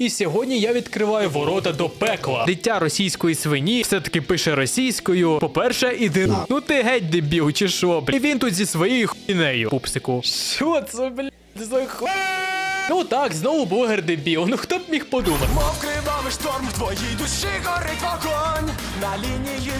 І сьогодні я відкриваю ворота до пекла. Дитя російської свині все-таки пише російською. По-перше, іди. Ну ти геть дебіл, чи що, блядь? І він тут зі своєю хуйнею. Пупсику. Що це, блядь, за ху... Ну так, знову блогер дебіл. Ну хто б міг подумати? Мов кривавий шторм в твоїй душі горить вогонь На лінії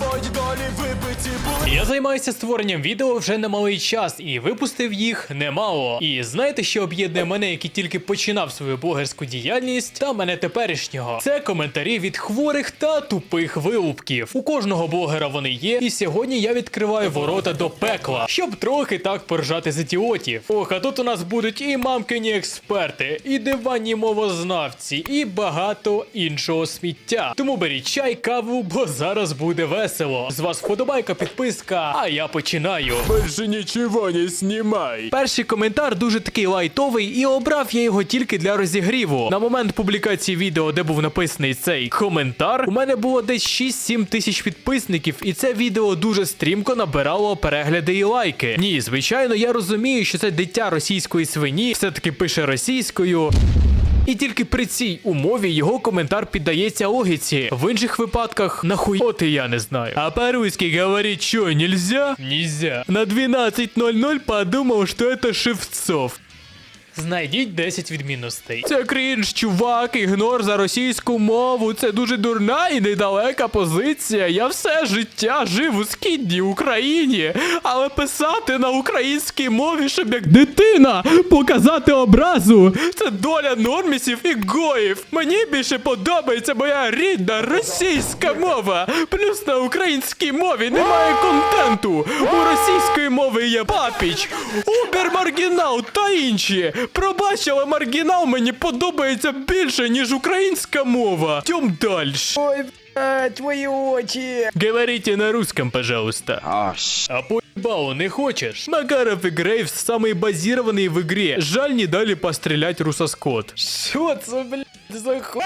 бої долі вибиті були Я займаюся створенням відео вже немалий час і випустив їх немало. І знаєте, що об'єднує мене, який тільки починав свою блогерську діяльність, та мене теперішнього? Це коментарі від хворих та тупих вилупків. У кожного блогера вони є, і сьогодні я відкриваю ворота до пекла, щоб трохи так поржати з ідіотів. Ох, а тут у нас будуть і мамкині експерти, і диванні мовознавці, і багато іншого сміття. Тому беріть чай, каву, бо зараз буде весело. З вас вподобайка, підписка, а я починаю. Більше нічого не знімай Перший коментар дуже такий лайтовий, і обрав я його тільки для розігріву. На момент публікації відео, де був написаний цей коментар, у мене було десь 6-7 тисяч підписників, і це відео дуже стрімко набирало перегляди і лайки. Ні, звичайно, я розумію, що це дитя російської свині, все-таки пише російською. І тільки при цій умові його коментар піддається логіці. В інших випадках нахуй оти я не знаю. А по-русски говорить що, нельзя? Нельзя. На 12.00 подумав, що це Шевцов. Знайдіть 10 відмінностей. Це крінж, чувак, ігнор за російську мову. Це дуже дурна і недалека позиція. Я все життя жив у східній Україні, але писати на українській мові, щоб як дитина показати образу. Це доля нормісів і гоїв. Мені більше подобається моя рідна російська мова. Плюс на українській мові немає контенту. У російської мови є папіч, Убер Маргінал та інші. Пробач, але маргінал мені подобається більше, ніж українська мова. Тьом дальше. Ой, блядь, твої очі. Говорите на русском, пожалуйста. А поебалу не хочешь? Макаров и Грейвс самый базированный в игре. Жаль, не дали пострелять русоскот. Що це, блядь, за ху...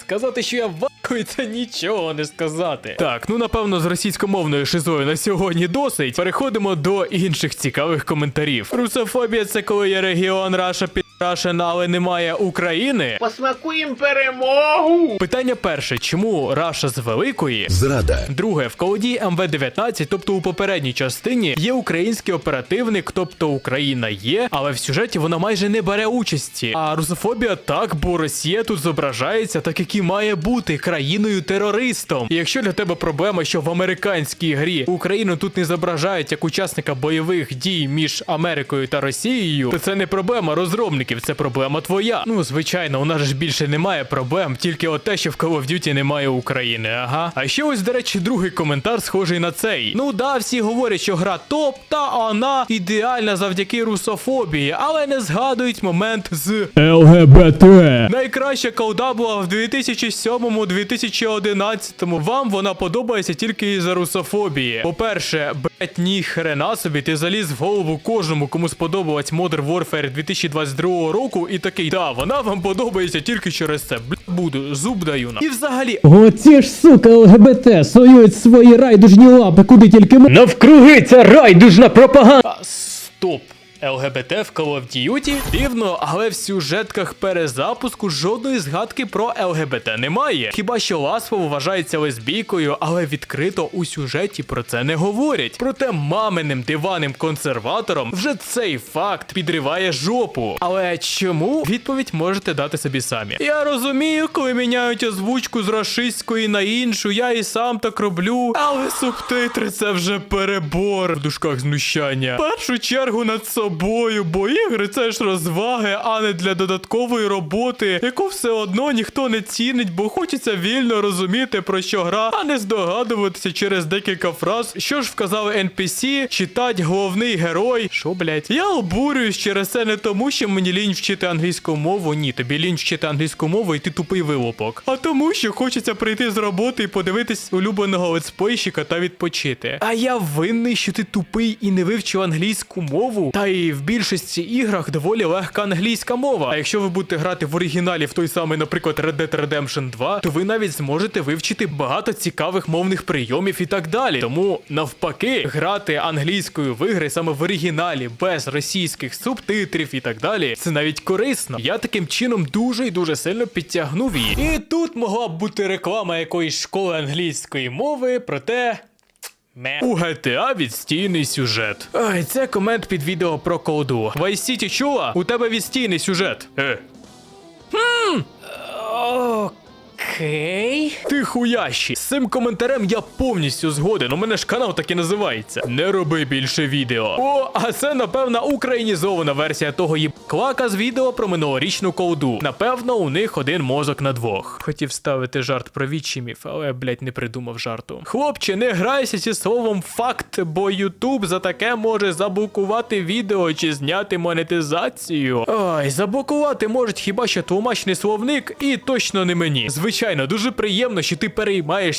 Сказати, що я вахую, це нічого не сказати. Так, ну напевно, з російськомовною шизою на сьогодні досить. Переходимо до інших цікавих коментарів. Русофобія це коли є регіон Раша підрашена, але немає України. Посмакуємо перемогу! Питання перше: чому Раша з великої? Зрада. Друге, в колоді МВ-19, тобто у попередній частині, є український оперативник, тобто Україна є, але в сюжеті вона майже не бере участі. А русофобія так, бо Росія тут зображається так, як і має бути країною-терористом. І якщо для тебе проблема, що в американській грі Україну тут не зображають як учасника бойових дій між Америкою та Росією, то це не проблема розробників, це проблема твоя. Ну, звичайно, у нас ж більше немає проблем, тільки от те, що в Call of Duty немає України, ага. А ще ось, до речі, другий коментар схожий на цей. Ну да, всі говорять, що гра топ, та вона ідеальна завдяки русофобії, але не згадують момент з ЛГБТ. Найкраща колда була в 2007-2011. Вам вона подобається тільки із-за русофобії. По-перше, блять, ні хрена собі, ти заліз в голову кожному, кому сподобалась Modern Warfare 2022 року, і такий, да, вона вам подобається тільки через це. Бля, буду, зуб даю на. І взагалі, Оці ж сука ЛГБТ союють свої райдужні лапи, куди тільки ми. Навкруги ця райдужна пропаганда. Стоп. ЛГБТ в Call of Duty? Дивно, але в сюжетках перезапуску жодної згадки про ЛГБТ немає. Хіба що Ласфов вважається лесбійкою, але відкрито у сюжеті про це не говорять. Проте маминим диваним консерватором вже цей факт підриває жопу. Але чому? Відповідь можете дати собі самі. Я розумію, коли міняють озвучку з рашистської на іншу, я і сам так роблю, але субтитри це вже перебор в дужках знущання. Першу чергу над собою, бо ігри це ж розваги, а не для додаткової роботи, яку все одно ніхто не цінить, бо хочеться вільно розуміти про що гра, а не здогадуватися через декілька фраз, що ж вказали NPC, читать головний герой. Що, блять? Я обурююсь через це не тому, що мені лінь вчити англійську мову. Ні, тобі лінь вчити англійську мову і ти тупий вилупок. А тому, що хочеться прийти з роботи і подивитись улюбленого летсплейщика та відпочити. А я винний, що ти тупий і не вивчив англійську мову. Та й І в більшості іграх доволі легка англійська мова. А якщо ви будете грати в оригіналі в той самий, наприклад, Red Dead Redemption 2, то ви навіть зможете вивчити багато цікавих мовних прийомів і так далі. Тому навпаки, грати англійською в ігри саме в оригіналі без російських субтитрів і так далі, це навіть корисно. Я таким чином дуже і дуже сильно підтягнув її. І тут могла б бути реклама якоїсь школи англійської мови, проте. Ме. У GTA відстійний сюжет. Ой, це комент під відео про колду. Vice City чула? У тебе відстійний сюжет. Е. Окей. Ти хуящий. Цим коментарем я повністю згоден. У мене ж канал так і називається. Не роби більше відео. О, а це, напевно, українізована версія того їбклака з відео про минулорічну колду. Напевно, у них один мозок на двох. Хотів ставити жарт про відчимів, але, блять, не придумав жарту. Хлопче, не грайся зі словом факт, бо Ютуб за таке може заблокувати відео чи зняти монетизацію. Ой, заблокувати можуть хіба що тлумачний словник, і точно не мені. Звичайно, дуже приємно, що ти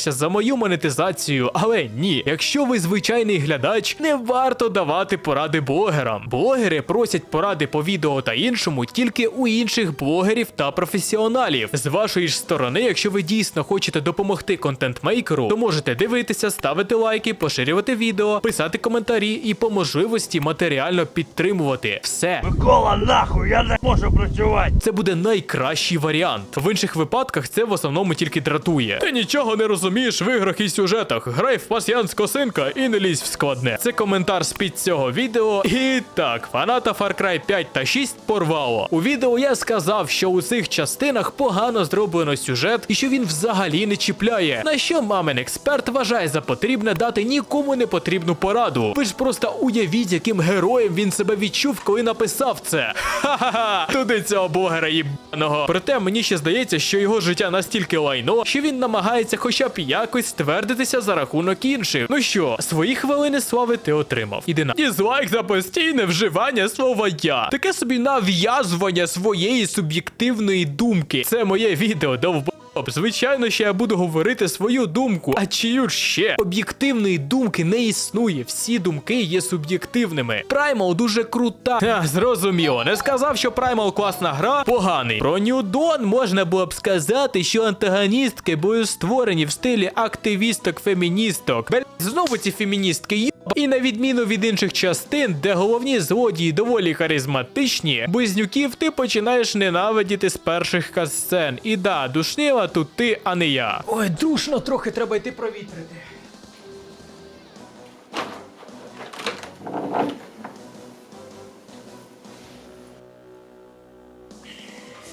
переймаєшся за мою монетизацію, але ні, якщо ви звичайний глядач, не варто давати поради блогерам. Блогери просять поради по відео та іншому тільки у інших блогерів та професіоналів. З вашої ж сторони, якщо ви дійсно хочете допомогти контент-мейкеру, то можете дивитися, ставити лайки, поширювати відео, писати коментарі і по можливості матеріально підтримувати. Все. Микола, нахуй, я не можу працювати. Це буде найкращий варіант. В інших випадках це в основному тільки дратує. Ти нічого не розумієш в іграх і сюжетах. Грай в пасіянс косинка і не лізь в складне. Це коментар з-під цього відео. І так, фаната Far Cry 5 та 6 порвало. У відео я сказав, що у цих частинах погано зроблено сюжет і що він взагалі не чіпляє. На що мамин експерт вважає за потрібне дати нікому не потрібну пораду. Ви ж просто уявіть, яким героєм він себе відчув, коли написав це. Ха-ха-ха! Туди цього блогера їбаного. Проте мені ще здається, що його життя настільки лайно, що він намагається хоча б якось ствердитися за рахунок інших. Ну що, свої хвилини слави ти отримав. Іди на дізлайк за постійне вживання слова я. Таке собі нав'язування своєї суб'єктивної думки. Це моє відео, довбо. Звичайно, що я буду говорити свою думку. А чию ще? Об'єктивної думки не існує. Всі думки є суб'єктивними. Праймал дуже крута. Ха, зрозуміло. Не сказав, що Праймал класна гра, поганий. Про Ньюдон можна було б сказати, що антагоністки були створені в стилі активісток-феміністок. Знову ці феміністки. І на відміну від інших частин, де головні злодії доволі харизматичні, близнюків ти починаєш ненавидіти з перших касцен. І да, душнила тут ти, а не я. Ой, душно трохи треба йти провітрити.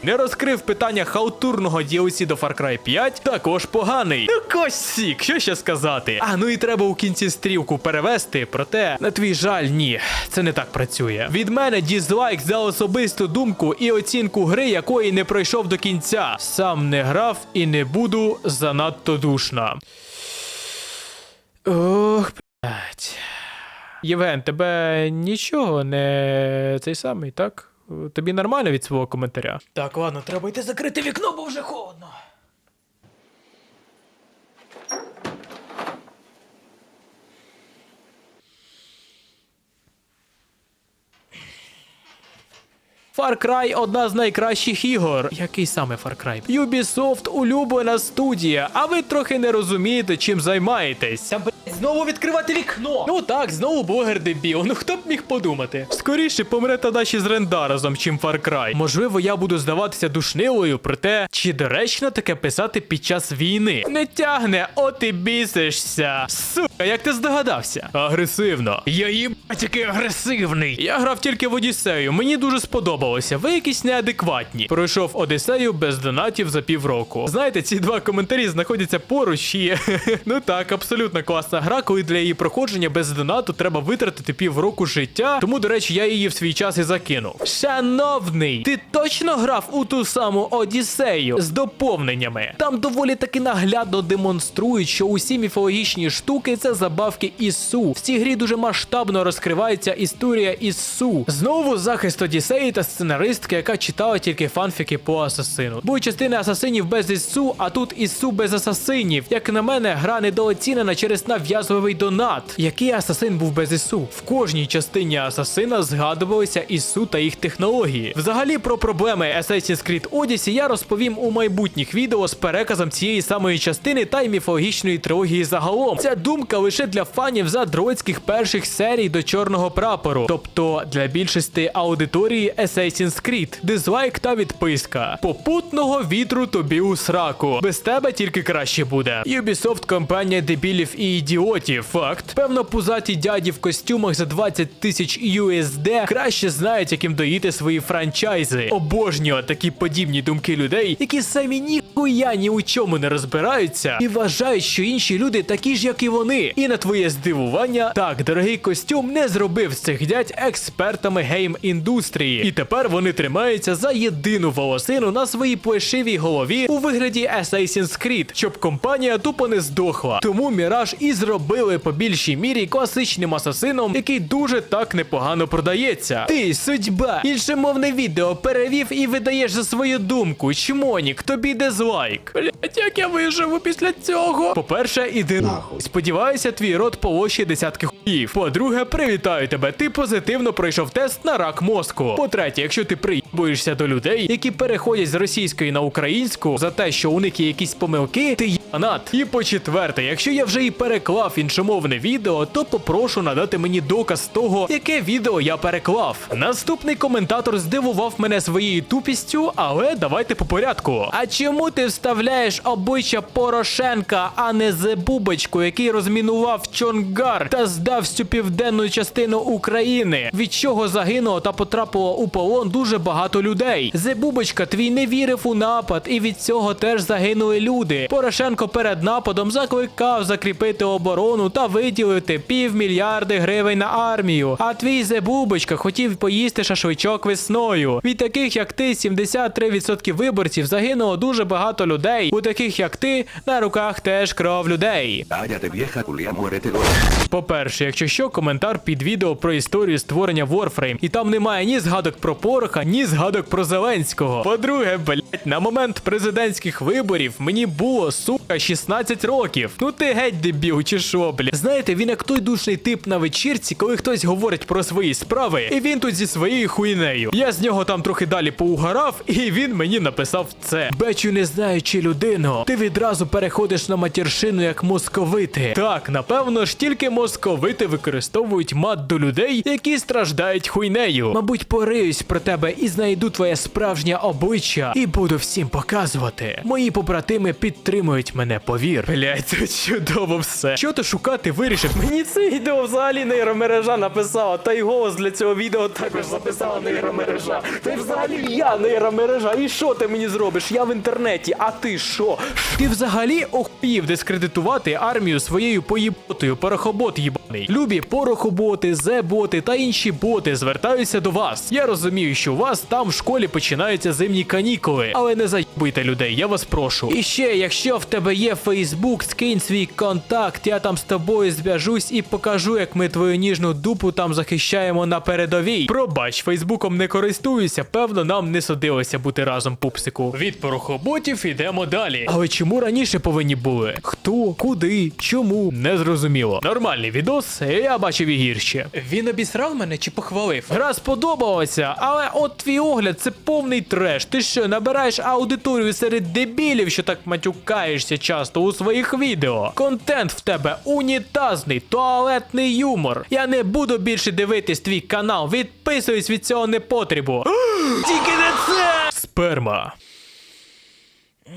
Не розкрив питання халтурного DLC до Far Cry 5, також поганий. Ну косік, що ще сказати? А ну і треба у кінці стрілку перевести, проте, на твій жаль, ні, це не так працює. Від мене дізлайк за особисту думку і оцінку гри, якої не пройшов до кінця. Сам не грав і не буду занадто душна. Ох, блять. Євген, тебе нічого не цей самий, так? Тобі нормально від свого коментаря? Так, ладно, треба йти закрити вікно, бо вже холодно. Far Cry одна з найкращих ігор. Який саме Far Cry? Ubisoft улюблена студія, а ви трохи не розумієте, чим займаєтесь. Та блять, знову відкривати вікно. Ну так, знову блогер дебіл. Ну хто б міг подумати? Скоріше помре Тадаші з Рендаразом, чим Far Cry. Можливо, я буду здаватися душнилою, проте чи доречно таке писати під час війни? Не тягне, от і бісишся. Сука, як ти здогадався? Агресивно. Я їбать, який агресивний. Я грав тільки в Одіссею, мені дуже сподобалося. Ви якісь неадекватні. Пройшов Одіссею без донатів за півроку. Знаєте, ці два коментарі знаходяться поруч і ну так, абсолютно класна гра, коли для її проходження без донату треба витратити півроку життя. Тому, до речі, я її в свій час і закинув. Шановний, ти точно грав у ту саму Одіссею з доповненнями? Там доволі таки наглядно демонструють, що усі міфологічні штуки це це забавки Ісу. В цій грі дуже масштабно розкривається історія Ісу. Знову захист Одіссеї та сценаристки, яка читала тільки фанфіки по асасину. Бо частини асасинів без Ісу, а тут Ісу без асасинів. Як на мене, гра недооцінена через нав'язливий донат. Який асасин був без Ісу? В кожній частині асасина згадувалися Ісу та їх технології. Взагалі про проблеми Assassin's Creed Odyssey я розповім у майбутніх відео з переказом цієї самої частини та й міфологічної трилогії загалом. Ця думка лише для фанів задроцьких перших серій до чорного прапору, тобто для більшості аудиторії Assassin's Creed. Дизлайк та відписка. Попутного вітру тобі у сраку. Без тебе тільки краще буде. Ubisoft компанія дебілів і ідіотів. Факт. Певно, пузаті дяді в костюмах за 20 тисяч USD краще знають, яким доїти свої франчайзи. Обожнюю такі подібні думки людей, які самі ніхуя ні у чому не розбираються і вважають, що інші люди такі ж, як і вони. І на твоє здивування, так, дорогий костюм не зробив з цих дядь експертами гейм-індустрії. І тепер вони тримаються за єдину волосину на своїй плешивій голові у вигляді Assassin's Creed, щоб компанія тупо не здохла. Тому Міраж і зробили по більшій мірі класичним асасином, який дуже так непогано продається. Ти, судьба, іншомовне відео перевів і видаєш за свою думку. Чмонік, тобі дизлайк. Блять, як я виживу після цього? По-перше, іди нахуй. Сподіваюся, твій рот полощі десятки хуїв. По-друге, привітаю тебе. Ти позитивно пройшов тест на рак мозку. По-третє, якщо ти приїбуєшся до людей, які переходять з російської на українську за те, що у них є якісь помилки, ти єбанат. І по-четверте, якщо я вже і переклав іншомовне відео, то попрошу надати мені доказ того, яке відео я переклав. Наступний коментатор здивував мене своєю тупістю, але давайте по порядку. А чому ти вставляєш обличчя Порошенка, а не Зебубочку, який розмінував Чонгар та здав всю південну частину України, від чого загинуло та потрапило у полон дуже багато людей. Зебубочка твій не вірив у напад, і від цього теж загинули люди. Порошенко перед нападом закликав закріпити оборону та виділити півмільярди гривень на армію. А твій Зебубочка хотів поїсти шашличок весною. Від таких як ти, 73% виборців загинуло дуже багато людей. У таких як ти на руках теж кров людей. По-перше, якщо що, коментар під відео про історію створення Warframe, і там немає ні згадок про Пороха, ні згадок про Зеленського. По-друге, блять, на момент президентських виборів мені було сука 16 років. Ну ти геть дебіл, чи що, блять. Знаєте, він як той душний тип на вечірці, коли хтось говорить про свої справи, і він тут зі своєю хуйнею. Я з нього там трохи далі поугарав, і він мені написав це. Бечу, не знаючи людину, ти відразу переходиш на матіршину як московити. Так, напевно ж тільки московити використовують мат до людей, які страждають хуйнею. Мабуть, пориюсь про тебе і знайду твоє справжнє обличчя і буду всім показувати. Мої побратими підтримують мене, повір. Блять, це чудово все. Що ти шукати вирішив? Мені це відео взагалі нейромережа написала, та й голос для цього відео також записала нейромережа. Й взагалі я нейромережа. І що ти мені зробиш? Я в інтернеті, а ти що? Ти взагалі охуїв дискредитувати армію своєю поїботою, порохобот їбаний. Любі порохоботи, зе-боти та інші боти звертаються до вас. Я розумію, що у вас там в школі починаються зимні канікули, але не заїбуйте людей, я вас прошу. І ще, якщо в тебе є Фейсбук, скинь свій контакт, я там з тобою зв'яжусь і покажу, як ми твою ніжну дупу там захищаємо на передовій. Пробач, Фейсбуком не користуюся, певно, нам не судилося бути разом, пупсику. Від порохоботів ідемо далі. Але чому раніше повинні були? Хто, куди, чому? Не зрозуміло. Нормальний відос, я бачив і гірше. Він обісрав мене чи похвалив? Гра сподобалася, але от твій огляд це повний треш. Ти що, набираєш аудиторію серед дебілів, що так матюкаєшся часто у своїх відео. Контент в тебе унітазний, туалетний юмор. Я не буду більше дивитись твій канал. Відписуюсь від цього непотребу. Тільки не це! Сперма.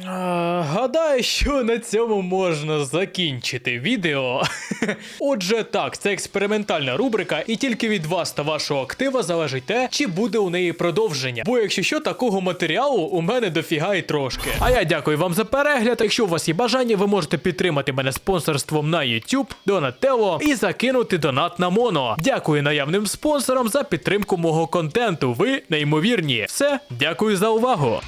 Гадаю, що на цьому можна закінчити відео. Отже, так, це експериментальна рубрика, і тільки від вас та вашого актива залежить те, чи буде у неї продовження. Бо якщо що, такого матеріалу у мене дофіга і трошки. А я дякую вам за перегляд. Якщо у вас є бажання, ви можете підтримати мене спонсорством на YouTube, Donatello і закинути донат на Моно. Дякую наявним спонсорам за підтримку мого контенту. Ви неймовірні. Все, дякую за увагу.